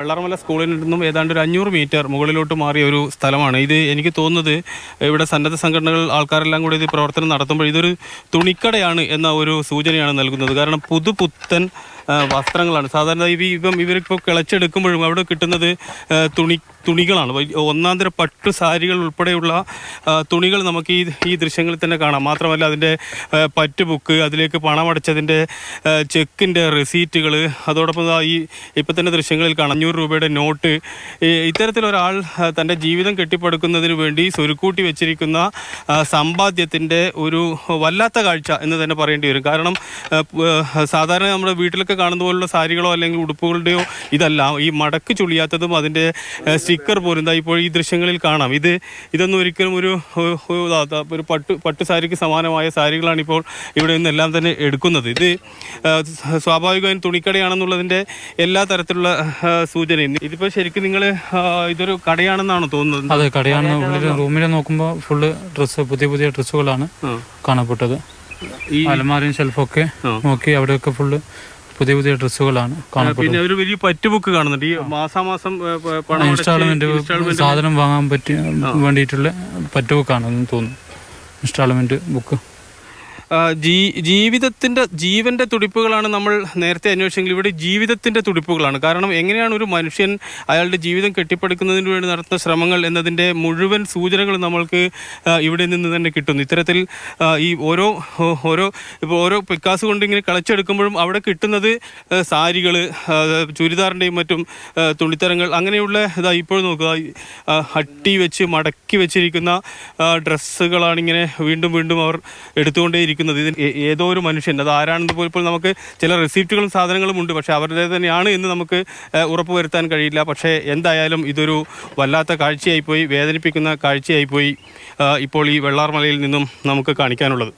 വെള്ളാർമല സ്കൂളിൽ നിന്നും ഏതാണ്ട് ഒരു അഞ്ഞൂറ് മീറ്റർ മുകളിലോട്ട് മാറിയ ഒരു സ്ഥലമാണ്. ഇത് എനിക്ക് തോന്നുന്നത് ഇവിടെ സന്നദ്ധ സംഘടനകൾ ആൾക്കാരെല്ലാം കൂടി ഇത് പ്രവർത്തനം നടത്തുമ്പോൾ ഇതൊരു തുണിക്കടയാണ് എന്ന ഒരു സൂചനയാണ് നൽകുന്നത്. കാരണം പുതുപുത്തൻ വസ്ത്രങ്ങളാണ്. സാധാരണ ഇപ്പം ഇവരിപ്പോൾ കിളച്ചെടുക്കുമ്പോഴും അവിടെ കിട്ടുന്നത് തുണി തുണികളാണ്. ഒന്നാന്തര പട്ടു സാരികൾ ഉൾപ്പെടെയുള്ള തുണികൾ നമുക്ക് ഈ ഈ ദൃശ്യങ്ങളിൽ തന്നെ കാണാം. മാത്രമല്ല അതിന്റെ പറ്റ് ബുക്ക് അതിലേക്ക് പണമടച്ചതിന്റെ ചെക്കിന്റെ റെസീറ്റുകൾ അതോടൊപ്പം ഈ ഇപ്പം തന്നെ ദൃശ്യങ്ങളിൽ കാണാം. അഞ്ഞൂറ് രൂപയുടെ നോട്ട്. ഇത്തരത്തിലൊരാൾ തന്റെ ജീവിതം കെട്ടിപ്പടുക്കുന്നതിന് വേണ്ടി സ്വരുക്കൂട്ടി വെച്ചിരിക്കുന്ന സമ്പാദ്യത്തിന്റെ ഒരു വല്ലാത്ത കാഴ്ച എന്ന് തന്നെ പറയേണ്ടി വരും. കാരണം സാധാരണ നമ്മുടെ വീട്ടിലൊക്കെ കാണുന്ന പോലുള്ള സാരികളോ അല്ലെങ്കിൽ ഉടുപ്പുകളുടെയോ ഇതല്ല. ഈ മടക്ക് ചുളിയാത്തതും അതിന്റെ സ്റ്റിക്കർ പോലും ദാ ഇപ്പോൾ ഈ ദൃശ്യങ്ങളിൽ കാണാം. ഇത് ഇതൊന്നും ഒരിക്കലും ഒരു ഒരു- പട്ടു ദാ- ദാ ഒരു പട്ട് പട്ട് സാരിക്ക് സമാനമായ സാരികളാണ് ഇപ്പോൾ ഇവിടെ നിന്നെല്ലാം തന്നെ എടുക്കുന്നത്. ഇത് സ്വാഭാവികമായും തുണിക്കടയാണെന്നുള്ളതിന്റെ എല്ലാ തരത്തിലുള്ള സൂചനയും. ഇതിപ്പോൾ ശരിക്കും നിങ്ങൾ ഇതൊരു കടയാണെന്നാണോ തോന്നുന്നത്? അതെ കടയാണ്. ഉള്ളിൽ റൂമിൽ നോക്കുമ്പോൾ ഫുള്ള് ഡ്രസ്സ് പുതിയ പുതിയ ഡ്രസ്സുകളാണ്. കാണപ്പെട്ടത്. ഈ അലമാരയും ഷെൽഫൊക്കെ. നോക്കി അവിടെയൊക്കെ ഫുള്ള് പുതിയ പുതിയ ഡ്രസ്സുകളാണ് പിന്നെ ഒരു വലിയ പറ്റുബുക്ക് കാണുന്നുണ്ട്. ഈ മാസാമാസം ഇൻസ്റ്റാൾമെന്റ് സാധനം വാങ്ങാൻ പറ്റി വേണ്ടിയിട്ടുള്ള പറ്റുബുക്കാണെന്ന് തോന്നുന്നു. ഇൻസ്റ്റാൾമെന്റ് ബുക്ക് ജീ ജീവിതത്തിന്റെ ജീവന്റെ തുടിപ്പുകളാണ് നമ്മൾ നേരത്തെ അന്വേഷിച്ചെങ്കിൽ ഇവിടെ ജീവിതത്തിന്റെ തുടിപ്പുകളാണ്. കാരണം എങ്ങനെയാണ് ഒരു മനുഷ്യൻ അയാളുടെ ജീവിതം കെട്ടിപ്പടുക്കുന്നതിന് വേണ്ടി നടത്തുന്ന ശ്രമങ്ങൾ എന്നതിന്റെ മുഴുവൻ സൂചനകൾ നമ്മൾക്ക് ഇവിടെ നിന്ന് തന്നെ കിട്ടുന്നു. ഇത്തരത്തിൽ ഈ ഓരോ ഓരോ ഇപ്പോൾ ഓരോ പിക്കാസ് കൊണ്ട് ഇങ്ങനെ കളിച്ചെടുക്കുമ്പോഴും അവിടെ കിട്ടുന്നത് സാരികൾ ചുരിദാറിന്റെയും മറ്റും തുണിത്തരങ്ങൾ അങ്ങനെയുള്ള ഇതാ ഇപ്പോൾ നോക്കുക. ഹട്ടി വെച്ച് മടക്കി വെച്ചിരിക്കുന്ന ഡ്രസ്സുകളാണ് ഇങ്ങനെ വീണ്ടും വീണ്ടും അവർ എടുത്തുകൊണ്ടേയിരിക്കുന്നത്. ഇതിന് ഇതിൽ ഏതോ ഒരു മനുഷ്യൻ അത് ആരാണെന്ന് പോലും നമുക്ക് ചില റെസിപ്റ്റുകളും സാധനങ്ങളും ഉണ്ട്. പക്ഷേ അവരുടെ തന്നെയാണ് എന്ന് നമുക്ക് ഉറപ്പ് വരുത്താൻ കഴിയില്ല. പക്ഷേ എന്തായാലും ഇതൊരു വല്ലാത്ത കാഴ്ചയായിപ്പോയി വേദനിപ്പിക്കുന്ന കാഴ്ചയായിപ്പോയി ഇപ്പോൾ ഈ വെള്ളാർമലയിൽ നിന്നും നമുക്ക് കാണിക്കാനുള്ളത്.